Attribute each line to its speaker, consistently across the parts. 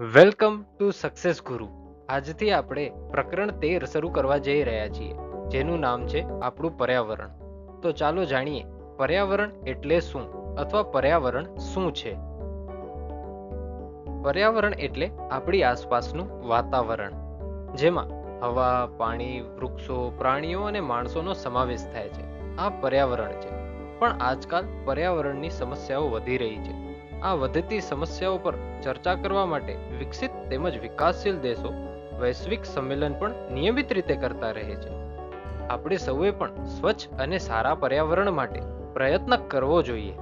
Speaker 1: Welcome to success ગુરુ. આજથી આપણે પ્રકરણ તેર શરૂ કરવા જઈ રહ્યા છીએ, જેનું નામ છે આપણું પર્યાવરણ. તો ચાલો જાણીએ, પર્યાવરણ એટલે શું અથવા પર્યાવરણ શું છે? પર્યાવરણ એટલે આપણી આસપાસનું વાતાવરણ, જેમાં હવા, પાણી, વૃક્ષો, પ્રાણીઓ અને માણસોનો સમાવેશ થાય છે. આ પર્યાવરણ છે. પણ આજકાલ પર્યાવરણની સમસ્યાઓ વધી રહી છે. આ વધતી સમસ્યાઓ પર ચર્ચા કરવા માટે વિકસિત તેમજ વિકાસશીલ દેશો વૈશ્વિક સંમેલન પણ નિયમિત રીતે કરતા રહે છે. આપણે સૌએ પણ સ્વચ્છ અને સારા પર્યાવરણ માટે પ્રયત્ન કરવો જોઈએ.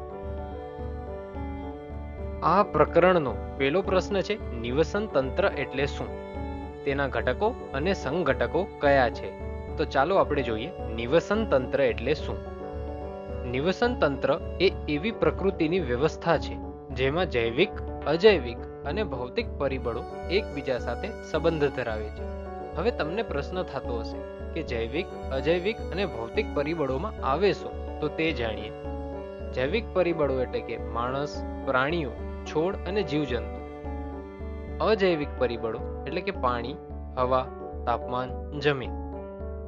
Speaker 1: આ પ્રકરણનો પહેલો પ્રશ્ન છે, નિવસન તંત્ર એટલે શું? તેના ઘટકો અને સંઘટકો કયા છે? તો ચાલો આપણે જોઈએ, નિવસન તંત્ર એટલે શું? નિવસન તંત્ર એ એવી પ્રકૃતિની વ્યવસ્થા છે જેમાં જૈવિક, અજૈવિક અને ભૌતિક પરિબળો એકબીજા સાથે સંબંધ ધરાવે છે. હવે તમને પ્રશ્ન થતો હશે કે જૈવિક, અજૈવિક અને ભૌતિક પરિબળોમાં આવે શું તો તે જાણીએ. જૈવિક પરિબળો એટલે કે માણસ, પ્રાણીઓ, છોડ અને જીવજંતુ. અજૈવિક પરિબળો એટલે કે પાણી, હવા, તાપમાન, જમીન.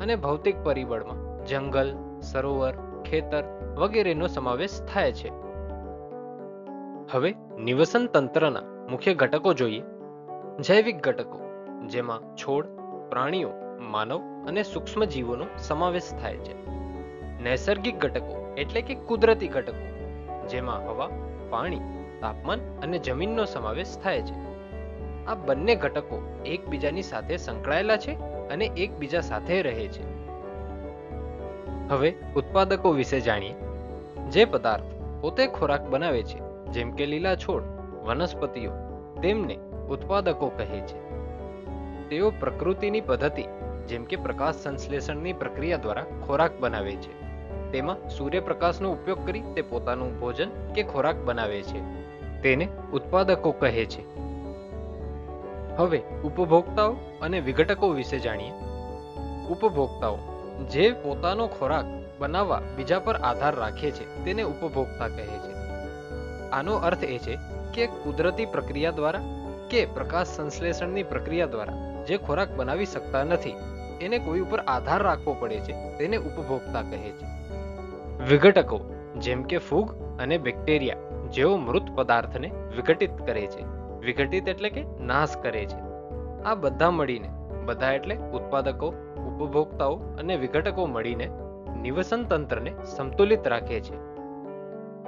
Speaker 1: અને ભૌતિક પરિબળમાં જંગલ, સરોવર, ખેતર વગેરેનો સમાવેશ થાય છે. હવે નિવસન તંત્રના મુખ્ય ઘટકો જોઈએ. જૈવિક ઘટકો, જેમાં છોડ, પ્રાણીઓ, માનવ અને સૂક્ષ્મ જીવોનો સમાવેશ થાય છે. નૈસર્ગિક ઘટકો એટલે કે કુદરતી ઘટકો, જેમાં હવા, પાણી, તાપમાન અને જમીનનો સમાવેશ થાય છે. આ બંને ઘટકો એકબીજાની સાથે સંકળાયેલા છે અને એકબીજા સાથે રહે છે. હવે ઉત્પાદકો વિશે જાણીએ. જે પદાર્થ પોતે ખોરાક બનાવે છે જેમ કે લીલા છોડ, વનસ્પતિઓ, તેમને ઉત્પાદકો કહે છે. તેઓ પ્રકૃતિની પદ્ધતિ, જેમ કે પ્રકાશ સંશ્લેષણની પ્રક્રિયા દ્વારા ખોરાક બનાવે છે. તેમાં સૂર્યપ્રકાશનો ઉપયોગ કરી તે પોતાનું ભોજન કે ખોરાક બનાવે છે. તેને ઉત્પાદકો કહે છે. હવે, ઉપભોક્તાઓ અને વિઘટકો વિશે જાણીએ. ઉપભોક્તાઓ, જે પોતાનો ખોરાક બનાવવા બીજા પર આધાર રાખે છે, તેને ઉપભોક્તા કહે છે. આનો અર્થ એ છે કે કુદરતી પ્રક્રિયા દ્વારા કે પ્રકાશ સંશ્લેષણની પ્રક્રિયા દ્વારા જે ખોરાક બનાવી શકતા નથી, એને કોઈ ઉપર આધાર રાખવો પડે છે, તેને ઉપભોક્તા કહે છે. વિઘટકો, જેમ કે ફૂગ અને બેક્ટેરિયા, જેઓ મૃત પદાર્થને વિઘટિત કરે છે. વિઘટિત એટલે કે નાશ કરે છે. આ બધા મળીને, બધા એટલે ઉત્પાદકો, ઉપભોક્તાઓ અને વિઘટકો મળીને નિવસન તંત્રને સંતુલિત રાખે છે.